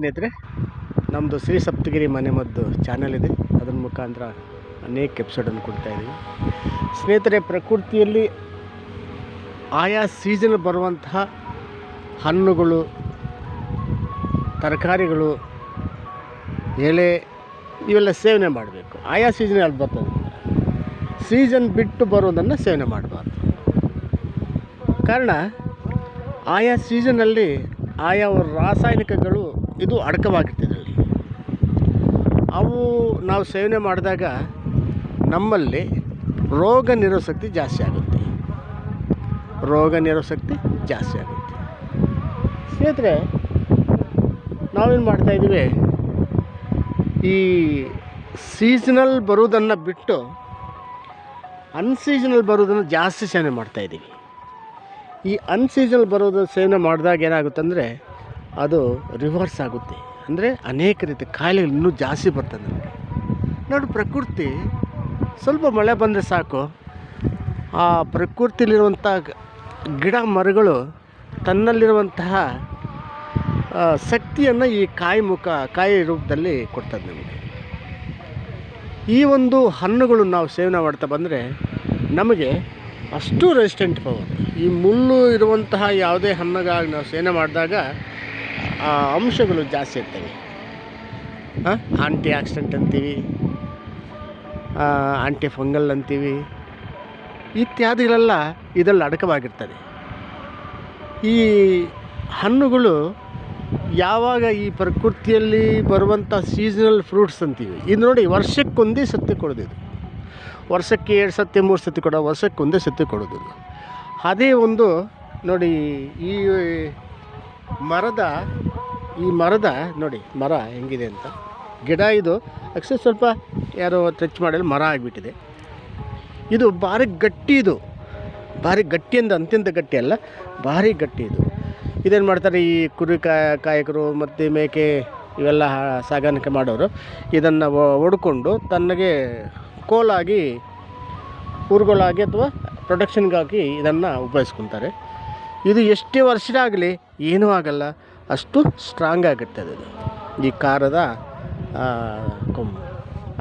ಸ್ನೇಹಿತರೆ ನಮ್ಮದು ಶ್ರೀ ಸಪ್ತಗಿರಿ ಮನೆ ಮದ್ದು ಚಾನಲ್ ಇದೆ. ಅದರ ಮುಖಾಂತರ ಅನೇಕ ಎಪಿಸೋಡನ್ನು ಕೊಡ್ತಾ ಇದ್ದೀವಿ ಸ್ನೇಹಿತರೆ, ಪ್ರಕೃತಿಯಲ್ಲಿ ಆಯಾ ಸೀಸನ್ ಬರುವಂತಹ ಹಣ್ಣುಗಳು, ತರಕಾರಿಗಳು, ಎಲೆ, ಇವೆಲ್ಲ ಸೇವನೆ ಮಾಡಬೇಕು. ಆಯಾ ಸೀಸನ್ ಅಲ್ಲಿ ಬರ್ತದೆ ಸೀಸನ್ ಬಿಟ್ಟು ಬರೋದನ್ನು ಸೇವನೆ ಮಾಡಬಾರ್ದು. ಕಾರಣ, ಆಯಾ ಸೀಸನಲ್ಲಿ ಆಯಾ ರಾಸಾಯನಿಕಗಳು ಇದು ಅಡಕವಾಗಿರ್ತದೆ ಅಲ್ಲಿ. ಅವು ನಾವು ಸೇವನೆ ಮಾಡಿದಾಗ ನಮ್ಮಲ್ಲಿ ರೋಗ ನಿರೋಧಶಕ್ತಿ ಜಾಸ್ತಿ ಆಗುತ್ತೆ. ರೋಗ ನಿರೋಧಶಕ್ತಿ ಜಾಸ್ತಿ ಆಗುತ್ತೆ. ಸ್ನೇಹಿತರೆ, ನಾವೇನು ಮಾಡ್ತಾಯಿದ್ದೀವಿ ಈ ಸೀಸನಲ್ ಬರೋದನ್ನು ಬಿಟ್ಟು ಅನ್ಸೀಸನಲ್ ಬರೋದನ್ನು ಜಾಸ್ತಿ ಸೇವನೆ ಮಾಡ್ತಾಯಿದ್ದೀವಿ ಈ ಅನ್ಸೀಸನಲ್ ಬರೋದನ್ನು ಸೇವನೆ ಮಾಡಿದಾಗ ಏನಾಗುತ್ತೆ ಅಂದರೆ ಅದು ರಿವರ್ಸ್ ಆಗುತ್ತೆ. ಅಂದರೆ ಅನೇಕ ರೀತಿ ಕಾಯಿಲೆಗಳು ಇನ್ನೂ ಜಾಸ್ತಿ ಬರ್ತದೆ ನಮಗೆ. ನೋಡಿ, ಪ್ರಕೃತಿ, ಸ್ವಲ್ಪ ಮಳೆ ಬಂದರೆ ಸಾಕು. ಆ ಪ್ರಕೃತಿಲಿರುವಂಥ ಗಿಡ ಮರಗಳು ತನ್ನಲ್ಲಿರುವಂತಹ ಶಕ್ತಿಯನ್ನು ಈ ಕಾಯಿ ಮುಖ, ಕಾಯಿ ರೂಪದಲ್ಲಿ ಕೊಡ್ತದೆ ನಮಗೆ. ಈ ಒಂದು ಹಣ್ಣುಗಳು ನಾವು ಸೇವನೆ ಮಾಡ್ತಾ ಬಂದರೆ ನಮಗೆ ಅಷ್ಟು ರೆಸಿಸ್ಟೆಂಟ್ ಪವರ್ ಈ ಮುಳ್ಳು ಇರುವಂತಹ ಯಾವುದೇ ಹಣ್ಣುಗಾಗಿ ನಾವು ಸೇವನೆ ಮಾಡಿದಾಗ ಅಂಶಗಳು ಜಾಸ್ತಿ ಇರ್ತವೆ. ಆಂಟಿ ಆಕ್ಸಿಡೆಂಟ್ ಅಂತೀವಿ ಆಂಟಿ ಫಂಗಲ್ ಅಂತೀವಿ, ಇತ್ಯಾದಿಗಳೆಲ್ಲ ಇದರಲ್ಲಿ ಅಡಕವಾಗಿರ್ತದೆ. ಈ ಹಣ್ಣುಗಳು ಯಾವಾಗ ಈ ಪ್ರಕೃತಿಯಲ್ಲಿ ಬರುವಂಥ ಸೀಸನಲ್ ಫ್ರೂಟ್ಸ್ ಅಂತೀವಿ, ಇದು ನೋಡಿ ವರ್ಷಕ್ಕೊಂದೇ ಸತ್ತಿ ಕೊಡೋದಿದು. ವರ್ಷಕ್ಕೆ ಎರಡು ಸತಿ ಮೂರು ಸತಿ ಕೊಡೋ ವರ್ಷಕ್ಕೊಂದೇ ಸತ್ತಿ ಕೊಡೋದಿದು. ಅದೇ ಒಂದು ನೋಡಿ ಈ ಮರದ, ಈ ಮರದ, ನೋಡಿ, ಮರ ಹೆಂಗಿದೆ ಅಂತ. ಗಿಡ ಇದು ಅಕ್ಷರ ಸ್ವಲ್ಪ ಯಾರೋ ಟಚ್ ಮಾಡಲು ಮರ ಆಗಿಬಿಟ್ಟಿದೆ. ಇದು ಭಾರಿ ಗಟ್ಟಿ ಇದು. ಭಾರಿ ಗಟ್ಟಿ ಅಂದ ಅತ್ಯಂತ ಗಟ್ಟಿ ಅಲ್ಲ, ಭಾರಿ ಗಟ್ಟಿ ಇದು. ಇದೇನು ಮಾಡ್ತಾರೆ, ಈ ಕುರಿ ಕಾಯ ಕಾಯಕರು ಮತ್ತು ಮೇಕೆ ಇವೆಲ್ಲ ಸಾಗಾಣಿಕೆ ಮಾಡೋರು, ಇದನ್ನು ಒಡ್ಕೊಂಡು ತನ್ನಗೆ ಕೋಲಾಗಿ, ಊರುಗಳಾಗಿ ಅಥವಾ ಪ್ರೊಡಕ್ಷನ್ಗಾಗಿ ಇದನ್ನು ಉಪಯೋಗಿಸ್ಕೊತಾರೆ. ಇದು ಎಷ್ಟೇ ವರ್ಷ ಆಗಲಿ ಏನೂ ಆಗಲ್ಲ, ಅಷ್ಟು ಸ್ಟ್ರಾಂಗ್ ಆಗುತ್ತೆ ಅದು. ಈ ಖಾರದ ಕೊಂಬು.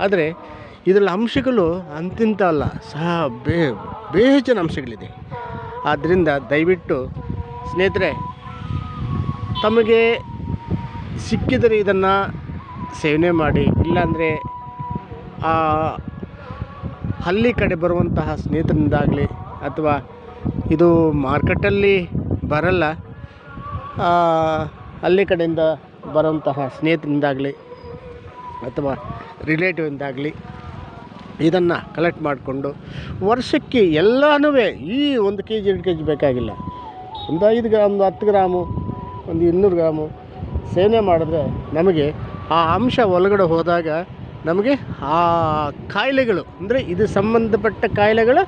ಆದರೆ ಇದರಲ್ಲಿ ಅಂಶಗಳು ಅಂತಿಂತ ಅಲ್ಲ, ಸಹ ಬೇ, ಬೇಜನ ಅಂಶಗಳಿದೆ. ಆದ್ದರಿಂದ ದಯವಿಟ್ಟು ಸ್ನೇಹಿತರೆ, ತಮಗೆ ಸಿಕ್ಕಿದರೆ ಇದನ್ನು ಸೇವನೆ ಮಾಡಿ, ಇಲ್ಲಾಂದರೆ ಹಳ್ಳಿ ಕಡೆ ಬರುವಂತಹ ಸ್ನೇಹಿತರಿಂದಾಗಲಿ ಅಥವಾ ಇದು ಮಾರ್ಕೆಟಲ್ಲಿ ಬರಲ್ಲ. ಹಳ್ಳಿ ಕಡೆಯಿಂದ ಬರುವಂತಹ ಸ್ನೇಹಿತರಿಂದಾಗಲಿ ಅಥವಾ ರಿಲೇಟಿವಿಂದಾಗಲಿ ಇದನ್ನು ಕಲೆಕ್ಟ್ ಮಾಡಿಕೊಂಡು ವರ್ಷಕ್ಕೆ ಎಲ್ಲನೂ ಈ ಒಂದು ಕೆ ಜಿ ಎರಡು ಕೆ ಜಿ ಬೇಕಾಗಿಲ್ಲ. ಒಂದು ಐದು ಗ್ರಾಮ್, ಒಂದು ಹತ್ತು ಗ್ರಾಮು, ಒಂದು ಇನ್ನೂರು ಗ್ರಾಮು ಸೇವನೆ ಮಾಡಿದ್ರೆ ನಮಗೆ ಆ ಅಂಶ ಒಳಗಡೆ ಹೋದಾಗ ನಮಗೆ ಆ ಕಾಯಿಲೆಗಳು, ಅಂದರೆ ಇದು ಸಂಬಂಧಪಟ್ಟ ಕಾಯಿಲೆಗಳು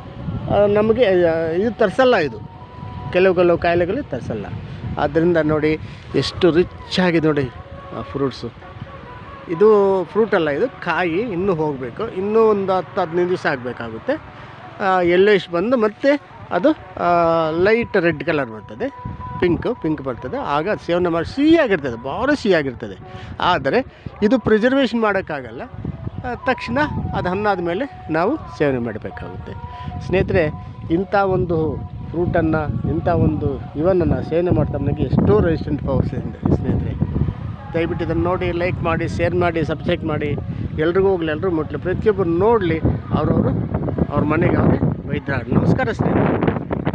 ನಮಗೆ ಇದು ತರಿಸಲ್ಲ ಇದು. ಕೆಲವು ಕೆಲವು ಕಾಯಿಲೆಗಳು ತರಿಸಲ್ಲ. ಆದ್ದರಿಂದ ನೋಡಿ, ಎಷ್ಟು ರಿಚ್ ಆಗಿದೆ ನೋಡಿ ಫ್ರೂಟ್ಸು ಇದು ಫ್ರೂಟ್ ಅಲ್ಲ, ಇದು ಕಾಯಿ, ಇನ್ನೂ ಹೋಗಬೇಕು. ಇನ್ನೂ ಒಂದು ಹತ್ತು, ಹದಿನೈದು ದಿವಸ ಆಗಬೇಕಾಗುತ್ತೆ. ಎಲ್ಲೋಯಿಶ್ ಬಂದು ಮತ್ತೆ ಅದು ಲೈಟ್ ರೆಡ್ ಕಲರ್ ಬರ್ತದೆ. ಪಿಂಕು ಪಿಂಕ್ ಬರ್ತದೆ. ಆಗ ಸೇವನೆ ಮಾಡಿ, ಸಿಹಿಯಾಗಿರ್ತದೆ, ಭಾಳ ಸಿಹಿಯಾಗಿರ್ತದೆ. ಆದರೆ, ಇದು ಪ್ರಿಸರ್ವೇಷನ್ ಮಾಡೋಕ್ಕಾಗಲ್ಲ. ತಕ್ಷಣ ಅದು ಹಣ್ಣಾದ ಮೇಲೆ ನಾವು ಸೇವನೆ ಮಾಡಬೇಕಾಗುತ್ತೆ. ಸ್ನೇಹಿತರೆ, ಇಂಥ ಒಂದು ಫ್ರೂಟನ್ನು, ಇಂಥ ಒಂದು ಇವನನ್ನು ಸೇವನೆ ಮಾಡ್ತಾ ನನಗೆ ಎಷ್ಟೋ ರೆಸಿಸ್ಟೆಂಟ್ ಪವರ್ಸ್ ಇದೆ ಸ್ನೇಹಿತರೆ. ದಯವಿಟ್ಟು ಇದನ್ನು ನೋಡಿ ಲೈಕ್ ಮಾಡಿ ಶೇರ್ ಮಾಡಿ ಸಬ್ಸ್ಕ್ರೈಬ್ ಮಾಡಿ. ಎಲ್ರಿಗೂ ಹೋಗಲಿ ಎಲ್ಲರೂ ಮುಟ್ಲಿ. ಪ್ರತಿಯೊಬ್ಬರು ನೋಡಲಿ, ಅವರವರು ಅವ್ರ ಮನೆಗೆ ಅವರೇ ವೈದ್ಯರಾಗಲಿ ನಮಸ್ಕಾರ ಸ್ನೇಹಿತರೆ.